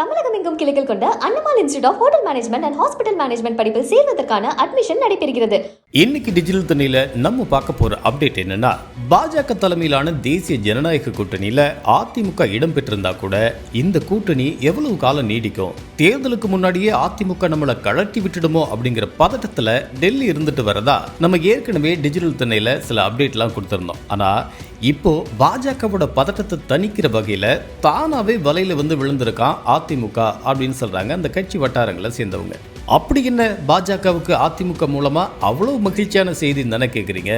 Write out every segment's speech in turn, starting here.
தமிழகம் எங்கும் கிளைகள் கொண்ட Annamal institute of hotel management and hospital management படிப்பில் சேர்வதற்கான அட்மிஷன் நடைபெறுகிறது. இன்னைக்கு டிஜிட்டல் தண்ணியில நம்ம பார்க்க போற அப்டேட் என்னன்னா பாஜக தலைமையிலான தேசிய ஜனநாயக கூட்டணியில அதிமுக இடம் பெற்றிருந்தா கூட இந்த கூட்டணி எவ்வளவு காலம் நீடிக்கும்? தேர்தலுக்கு முன்னாடியே அதிமுக நம்மளை கழட்டி விட்டுடுமோ அப்படிங்கிற பதட்டத்துல டெல்லி இருந்துட்டு வரதா நம்ம ஏற்கனவே டிஜிட்டல் தண்ணியில சில அப்டேட்லாம் கொடுத்திருந்தோம். ஆனா இப்போ பாஜகவோட பதட்டத்தை தணிக்கிற வகையில தானாவே வலையில வந்து விழுந்திருக்கான் அதிமுக அப்படின்னு சொல்றாங்க அந்த கட்சி வட்டாரங்களை சேர்ந்தவங்க. அப்படி என்ன பாஜகவுக்கு அதிமுக மூலமா அவ்வளவு மகிழ்ச்சியான செய்தி தானே கேக்குறீங்க?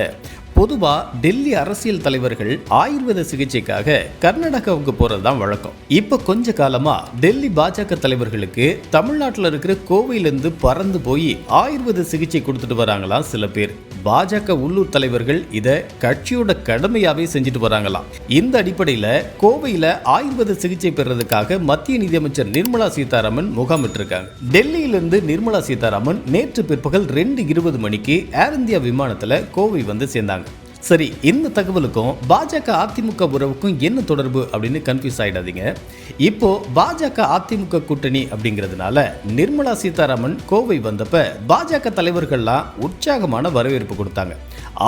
பொதுவா டெல்லி அரசியல் தலைவர்கள் ஆயுர்வேத சிகிச்சைக்காக கர்நாடகாவுக்கு போறது தான் வழக்கம். இப்ப கொஞ்ச காலமா டெல்லி பாஜக தலைவர்களுக்கு தமிழ்நாட்டில் இருக்கிற கோவையிலிருந்து பறந்து போய் ஆயுர்வேத சிகிச்சை கொடுத்துட்டு வராங்களாம் சில பேர். பாஜக உள்ளூர் தலைவர்கள் இதை கட்சியோட கடமையாவே செஞ்சுட்டு வராங்களாம் இந்த அடிப்படையில் கோவையில் ஆயுர்வேத சிகிச்சை பெறுறதுக்காக மத்திய நிதியமைச்சர் நிர்மலா சீதாராமன் முகாமிட்டிருக்காங்க டெல்லியிலிருந்து நிர்மலா சீதாராமன் நேற்று பிற்பகல் ரெண்டு இருபது மணிக்கு ஏர் இந்தியா விமானத்தில் கோவை வந்து சேர்ந்தாங்க. சரி இந்த தகவலுக்கும் பாஜக அதிமுக உறவுக்கும் என்ன தொடர்பு அப்படின்னு கன்ஃபியூஸ் ஆகிடாதீங்க இப்போ பாஜக அதிமுக கூட்டணி அப்படிங்கிறதுனால நிர்மலா சீதாராமன் கோவை வந்தப்ப பாஜக தலைவர்கள்லாம் உற்சாகமான வரவேற்பு கொடுத்தாங்க.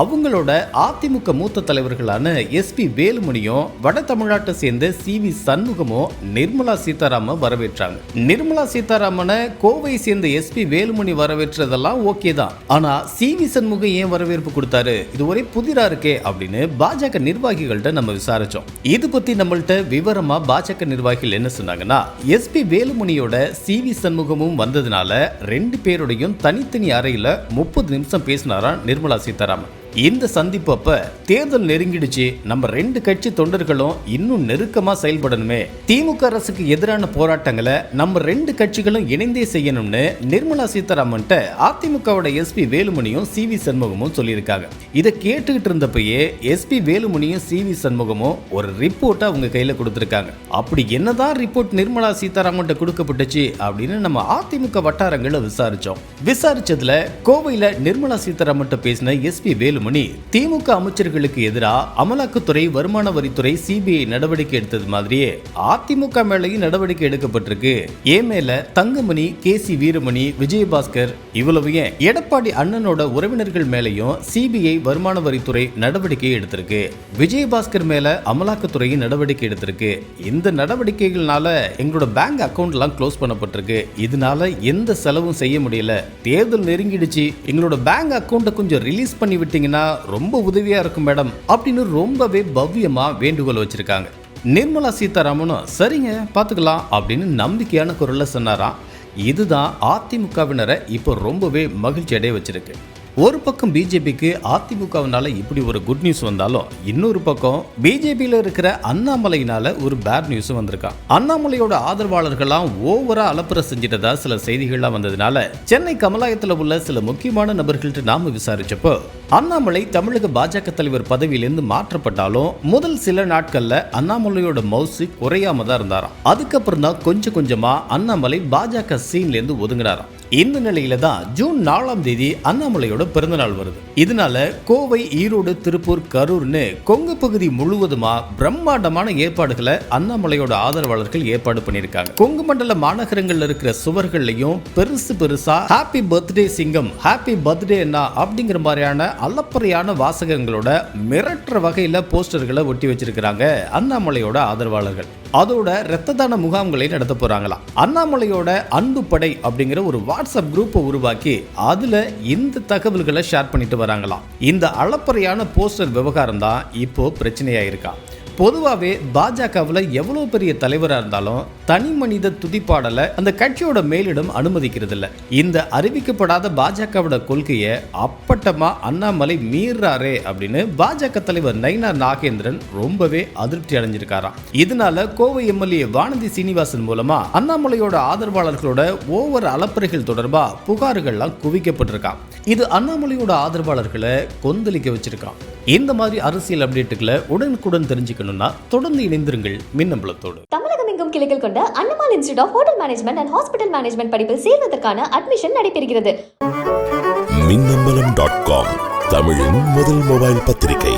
அவங்களோட அதிமுக மூத்த தலைவர்களான எஸ்பி வேலுமணியும் வட தமிழ்நாட்டை சேர்ந்த சி வி சண்முகமும் நிர்மலா சீதாராமன் வரவேற்றாங்க. நிர்மலா சீதாராமனை கோவை சேர்ந்த எஸ்பி வேலுமணி வரவேற்றதெல்லாம் ஓகே தான். ஆனா சி வி சண்முகம் ஏன் வரவேற்பு கொடுத்தாரு? இது ஒரே புதிர இருக்கே அப்படின்னு பாஜக நிர்வாகிகள்கிட்ட நம்ம விசாரிச்சோம். இது பத்தி நம்மள்ட்ட விவரமா பாஜக நிர்வாகிகள் என்ன சொன்னாங்கன்னா எஸ்பி வேலுமணியோட சி வி சண்முகமும் வந்ததுனால ரெண்டு பேருடையும் தனித்தனி அறையில முப்பது நிமிஷம் பேசினாராம் நிர்மலா சீதாராமன். இந்த சந்திப்பு அப்ப தேர்தல் நெருங்கிடுச்சு. நம்ம ரெண்டு கட்சி தொண்டர்களும் இன்னும் நெருக்கமா செயல்படணுமே. திமுக அரசுக்கு எதிரான போராட்டங்களை நம்ம ரெண்டு கட்சிகளும் இணைந்தே செய்யணும்னு நிர்மலா சீதாராமன்ட்ட அதிமுகவோட எஸ்பி வேலுமணியும் சி வி சண்முகமும் சொல்லியிருக்காங்க. இதை கேட்டுக்கிட்டு இருந்தப்பயே எஸ்பி வேலுமணியும் சி வி சண்முகமும் ஒரு ரிப்போர்ட்டை அவங்க கையில கொடுத்துருக்காங்க. அப்படி என்னதான் ரிப்போர்ட் நிர்மலா சீதாராமன்ட்ட கொடுக்கப்பட்டுச்சு அப்படின்னு நம்ம அதிமுக வட்டாரங்களை விசாரிச்சோம். விசாரிச்சதுல கோவையில நிர்மலா சீதாராமன்ட்ட பேசின எஸ்பி வேலுமணி திமுக அமைச்சர்களுக்கு எதிராக அமலாக்கத்துறை வருமான வரித்துறை சிபிஐ நடவடிக்கை எடுத்தது மாதிரியே அதிமுக மேலேயும் நடவடிக்கை எடுக்கப்பட்டிருக்கு. ஏ மேல தங்கமணி கே சி வீரமணி விஜயபாஸ்கர் இவ்வளவு ஏன்? எடப்பாடி அண்ணனோட உறவினர்கள் மேலேயும் சிபிஐ வருமான வரித்துறை நடவடிக்கை எடுத்திருக்கு. விஜயபாஸ்கர் மேல அமலாக்கத்துறையும் நடவடிக்கை எடுத்திருக்கு. இந்த நடவடிக்கைகள்னால எங்களோட பேங்க் அக்கவுண்ட்லாம் க்ளோஸ் பண்ணப்பட்டிருக்கு. இதனால எந்த செலவும் செய்ய முடியல. தேர்தல் நெருங்கிடுச்சு. எங்களோட பேங்க் அக்கௌண்ட்டை கொஞ்சம் ரிலீஸ் பண்ணி விட்டீங்கன்னா ரொம்ப உதவியாக இருக்கும் மேடம் அப்படின்னு ரொம்பவே பவ்யமாக வேண்டுகோள் வச்சுருக்காங்க. நிர்மலா சீதாராமனும் சரிங்க பார்த்துக்கலாம் அப்படின்னு நம்பிக்கையான குரலில் சொன்னாராம். இதுதான் அதிமுகவினரை இப்போ ரொம்பவே மகிழ்ச்சி அடைய வச்சிருக்கு. ஒரு பக்கம் பிஜேபிக்கு அதிமுகவினால இப்படி ஒரு குட் நியூஸ் வந்தாலும் இன்னொரு பக்கம் பிஜேபியில் இருக்கிற அண்ணாமலையினால ஒரு பேட் நியூஸும் வந்திருக்கான் அண்ணாமலையோட ஆதரவாளர்கள்லாம் ஓவரா அலப்புற செஞ்சிட்டதா சில செய்திகள்லாம் வந்ததுனால சென்னை கமலாயத்தில் உள்ள சில முக்கியமான நபர்கள்ட்ட நாம விசாரிச்சப்போ அண்ணாமலை தமிழக பாஜக தலைவர் பதவியிலிருந்து மாற்றப்பட்டாலும் முதல் சில நாட்கள்ல அண்ணாமலையோட மவுசு குறையாம தான் இருந்தாராம். அதுக்கப்புறம் தான் கொஞ்சம் கொஞ்சமா அண்ணாமலை பாஜக சீன்ல இருந்து ஒதுங்கினாராம். இந்த நிலையில தான் ஜூன் நாலாம் தேதி அண்ணாமலையோட பிறந்தநாள் வருது. இதனால கோவை ஈரோடு திருப்பூர் கரூர்னு கொங்கு பகுதி முழுவதுமா பிரம்மாண்டமான ஏற்பாடுகளை அண்ணாமலையோட ஆதரவாளர்கள் ஏற்பாடு பண்ணியிருக்காங்க. கொங்கு மண்டல மாநகரங்கள்ல இருக்கிற சுவர்கள்லையும் பெருசு பெருசா ஹாப்பி பர்த்டே சிங்கம் ஹாப்பி பர்த்டே என்ன அப்படிங்கிற மாதிரியான அல்லப்பறையான வாசகங்களோட மிரட்டுற வகையில போஸ்டர்களை ஒட்டி வச்சிருக்கிறாங்க அண்ணாமலையோட ஆதரவாளர்கள். அதோட இரத்த தான முகாம்களை நடத்த போறாங்களாம். அண்ணாமலையோட அன்பு படை அப்படிங்கிற ஒரு வாட்ஸ்அப் குரூப்பை உருவாக்கி அதுல இந்த தகவல்களை ஷேர் பண்ணிட்டு வராங்களாம். இந்த அளப்பறையான போஸ்டர் விவகாரம் தான் இப்போ பிரச்சனையா இருக்கா பொதுவாகவே பாஜகவில் எவ்வளோ பெரிய தலைவராக இருந்தாலும் தனி மனித துதிப்பாடலை அந்த கட்சியோட மேலிடம் அனுமதிக்கிறது இல்லை இந்த அறிவிக்கப்படாத பாஜகவோட கொள்கையை அப்பட்டமா அண்ணாமலை மீறாரே அப்படின்னு பாஜக தலைவர் நைனா நாகேந்திரன் ரொம்பவே அதிருப்தி அடைஞ்சிருக்காராம். இதனால கோவை எம்எல்ஏ வானதி சீனிவாசன் மூலமா அண்ணாமலையோட ஆதரவாளர்களோட ஒவ்வொரு அலப்பறைகள் தொடர்பா புகார்கள்லாம் குவிக்கப்பட்டிருக்கான் இது அண்ணாமலையோட ஆதரவாளர்களை கொந்தளிக்க வச்சிருக்கான் இந்த மாதிரி அரசியல் அப்டேட்டுகளை உடனுக்குடன் தெரிஞ்சுக்கணும்னா தொடர்ந்து இணைந்திருங்கள் மின்னம்பலத்தோடு தமிழகம் எங்கும் கிளைகள் கொண்ட Annamal institute of hotel management and hospital management படிப்பில் சேர்வதற்கான அட்மிஷன் நடைபெறுகிறது. மின்னம்பலம் டாட் காம் தமிழின் முதல் மொபைல் பத்திரிகை.